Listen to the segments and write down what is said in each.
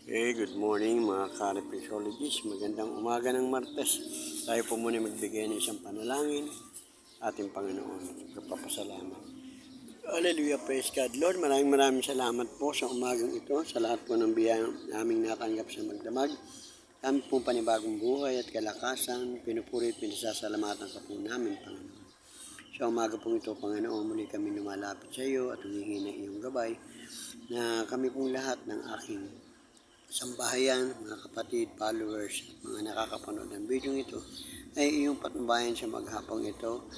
Okay, good morning mga ka-reflexologists. Magandang umaga ng Martes. Tayo po muna magbigay ng isang panalangin ating Panginoon at kapapasalamat. Hallelujah, praise God. Lord, maraming maraming salamat po sa umagang ito, sa lahat po ng biyayang aming natanggap sa magdamag. Kami pong panibagong buhay at kalakasan, pinupuri at pinasasalamatan ka po namin, Panginoon. Sa umaga pong ito, Panginoon, muli kami lumalapit sa iyo at humingi ng iyong gabay na kami pong lahat ng aking sambahayan, mga kapatid, followers, at mga nakakapanood ng video ito ay iyong patnubayan sa maghapong ito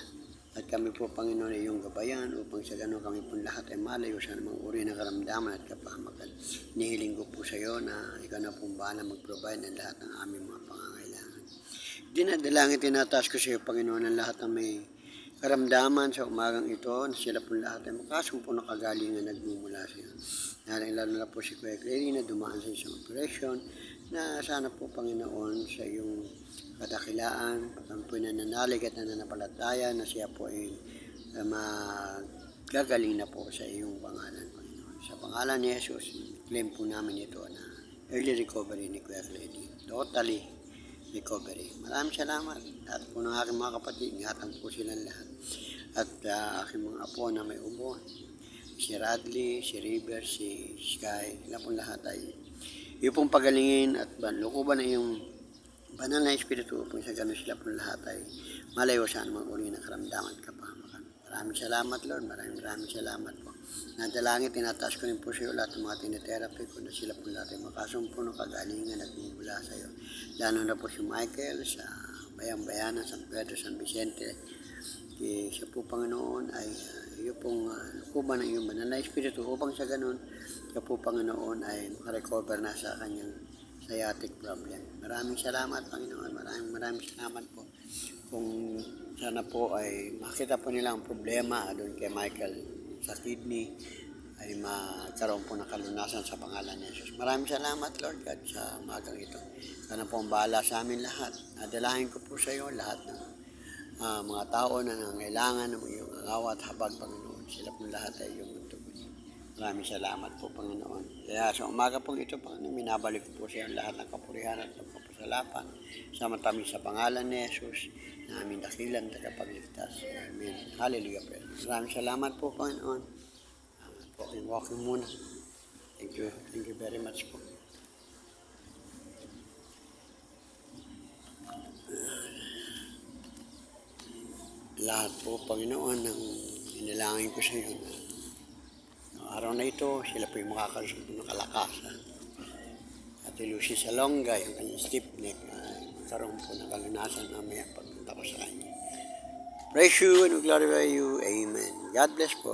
at kami po, Panginoon, ay iyong gabayan upang sa gano'n kami po lahat ay malayo sa namang uri ng karamdaman at kapahamakan. Nihiling ko po sa iyo na ikaw na pong bahala mag-provide ng lahat ng aming mga pangangailangan. Dinadalangin tinataas ko sa iyo, Panginoon, ang lahat ng may karamdaman sa umagang ito na sila po lahat ay makasumpo na kagalingan nagmumula sa iyo. Lalo, lalo na po si Kuya Clary na dumaan sa isang operasyon na sana po Panginoon sa iyong kadakilaan, kami po nananalig at nananampalataya na siya po ay uh, magagaling na po sa iyong pangalan, Panginoon. Sa pangalan ni Jesus, claim po namin ito na early recovery ni Kuya Clary. Totally recovery. Maraming salamat. At po ng aking mga kapatid, ingatan po silang lahat. At uh, aking mga apo na may ubo, si Radley, si River, si Sky, sila pong lahat ay yung pong pagalingin at banlukuban na yung banal na espiritu upang sa ganun sila pong lahat ay malayo sa anumang uri ng karamdaman at kapahamakan. Maraming salamat Lord, maraming maraming salamat po. Nadalangin, tinataas ko rin po sa iyo lahat ng mga tinetherapy ko na sila pong lahat ay makasumpo ng kagalingan at mula sa iyo. Lalo na po si Michael sa Bayang-Bayanan, San Pedro, San Vicente, kaya siya po Panginoon ay uh, iyo pong uh, lukuban ng iyong banal na espiritu upang sa ganun, siya po Panginoon ay makarecover na sa kanyang sciatic problem. Maraming salamat Panginoon, maraming maraming salamat po. Kung sana po ay makita po nila ang problema doon kay Michael sa kidney, ay magkaroon po ng kalunasan sa pangalan ni Jesus. Maraming salamat Lord God sa umagang ito. Sana po ang bahala sa amin lahat. Nadalahin ko po sa iyo lahat ng ah, mga tao na nangailangan ng iyong awa at habag, Panginoon. Sila po lahat ay iyong tugon. Maraming salamat po, Panginoon. Kaya sa umaga po ito, Panginoon, minabalik po sa iyo lahat ng kapurihan at pagpapasalapan sa matamis sa pangalan ni Jesus na aming dakilan at kapagligtas. Amen. Hallelujah. praise. Maraming salamat po, Panginoon. Po. Yung walking muna. Thank you. Thank you very much po. lahat po, Panginoon, ng inilangin ko sa iyo na araw na ito, sila po yung makakasunod ng kalakasan. At Lucy Salonga, yung kanyang stiff neck, ay magkaroon po ng kalunasan mamaya pagpunta ko sa kanya. Praise you and we glorify you. Amen. God bless po.